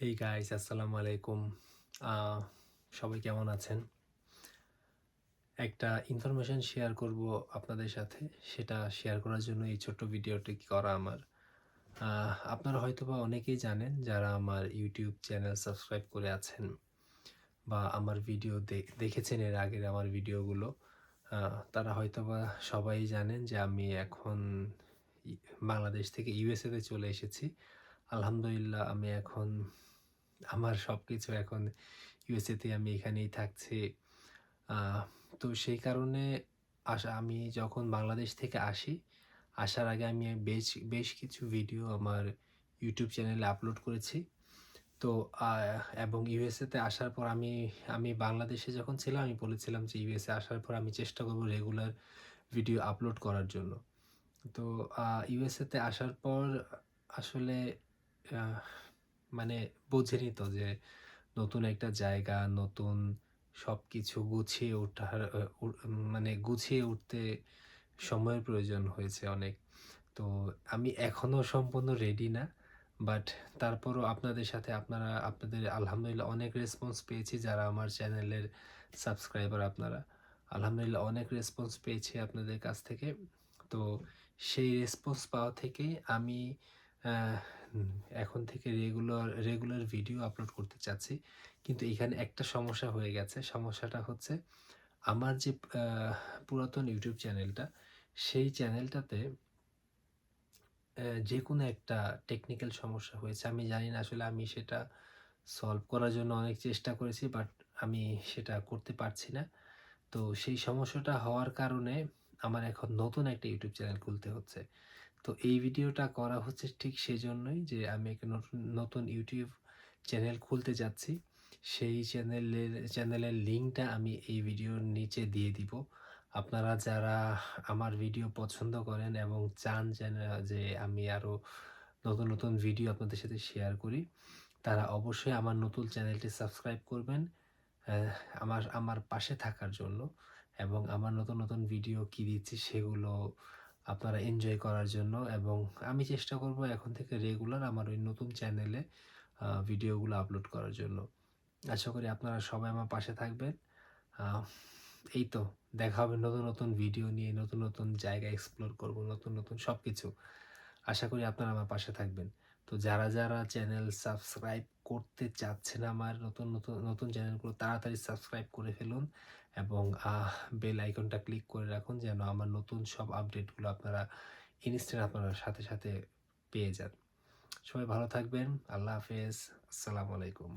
Hey guys আসসালামু আলাইকুম সবাই কেমন আছেন? একটা ইনফরমেশন শেয়ার করব আপনাদের সাথে। সেটা শেয়ার করার জন্য এই ছোট্ট ভিডিওটি করা আমার। আহ, আপনারা হয়তোবা অনেকেই জানেন যারা আমার ইউটিউব চ্যানেল সাবস্ক্রাইব করে আছেন বা আমার ভিডিও দেখেছেন এর আগের আমার ভিডিওগুলো আহ, তারা হয়তোবা সবাই জানেন যে আমি এখন বাংলাদেশ থেকে ইউএসএতে চলে এসেছি। আলহামদুলিল্লাহ, আমি এখন, আমার সব কিছু এখন ইউএসএতে আমি এখানেই থাকছি। তো সেই কারণে আসা, আমি যখন বাংলাদেশ থেকে আসি, আসার আগে আমি বেশ বেশ কিছু ভিডিও আমার ইউটিউব চ্যানেলে আপলোড করেছি। তো এবং ইউএসএতে আসার পর আমি আমি বাংলাদেশে যখন ছিলাম, আমি বলেছিলাম যে ইউএসএ আসার পর আমি চেষ্টা করব রেগুলার ভিডিও আপলোড করার জন্য। তো ইউএসএতে আসার পর আসলে মানে বুঝিনি তো যে নতুন একটা জায়গা, নতুন সব কিছু গুছিয়ে ওঠার মানে গুছিয়ে উঠতে সময়ের প্রয়োজন হয়েছে অনেক। তো আমি এখনও সম্পূর্ণ রেডি না বাট তারপরও আপনাদের সাথে আপনারা, আপনাদের আলহামদুলিল্লাহ অনেক রেসপন্স পেয়েছি যারা আমার চ্যানেলের সাবস্ক্রাইবার আপনারা। আলহামদুলিল্লাহ অনেক রেসপন্স পেয়েছি আপনাদের কাছ থেকে। তো সেই রেসপন্স পাওয়া থেকে আমি এখন থেকে রেগুলার রেগুলার ভিডিও আপলোড করতে চাচ্ছি। কিন্তু এখানে একটা সমস্যা হয়ে গেছে। সমস্যাটা হচ্ছে আমার যে পুরাতন ইউটিউব চ্যানেলটা সেই চ্যানেলটাতে যে কোনো একটা টেকনিক্যাল সমস্যা হয়েছে। আমি জানি না আসলে আমি সেটা সলভ করার জন্য অনেক চেষ্টা করেছি বাট আমি সেটা করতে পারছি না। তো সেই সমস্যাটা হওয়ার কারণে আমার এখন নতুন একটা ইউটিউব চ্যানেল খুলতে হচ্ছে। তো এই ভিডিওটা করা হচ্ছে ঠিক সেই জন্যই যে আমি একটা নতুন নতুন ইউটিউব চ্যানেল খুলতে যাচ্ছি। সেই চ্যানেলের চ্যানেলের লিঙ্কটা আমি এই ভিডিওর নিচে দিয়ে দিব। আপনারা যারা আমার ভিডিও পছন্দ করেন এবং চান যে আমি আরও নতুন নতুন ভিডিও আপনাদের সাথে শেয়ার করি, তারা অবশ্যই আমার নতুন চ্যানেলটি সাবস্ক্রাইব করবেন আমার আমার পাশে থাকার জন্য এবং আমার নতুন নতুন ভিডিও কী দিচ্ছি সেগুলো আপনারা এনজয় করার জন্য এবং আমি চেষ্টা করব এখন থেকে রেগুলার আমার ওই নতুন চ্যানেলে ভিডিওগুলো আপলোড করার জন্য। আশা করি আপনারা সবাই আমার পাশে থাকবেন। এই তো, দেখা হবে নতুন নতুন ভিডিও নিয়ে, নতুন নতুন জায়গা এক্সপ্লোর করব, নতুন নতুন সব কিছু আশা করি আপনারা আমার পাশে থাকবেন। তো যারা যারা চ্যানেল সাবস্ক্রাইব করতে চাচ্ছেন আমার নতুন নতুন নতুন চ্যানেলগুলো তাড়াতাড়ি সাবস্ক্রাইব করে ফেলুন এবং বেল আইকনটা ক্লিক করে রাখুন যেন আমার নতুন সব আপডেটগুলো আপনারা ইনস্ট্যান্ট আপনারা সাথে সাথে পেয়ে যান। সবাই ভালো থাকবেন। আল্লাহ হাফেজ। আসসালামু আলাইকুম।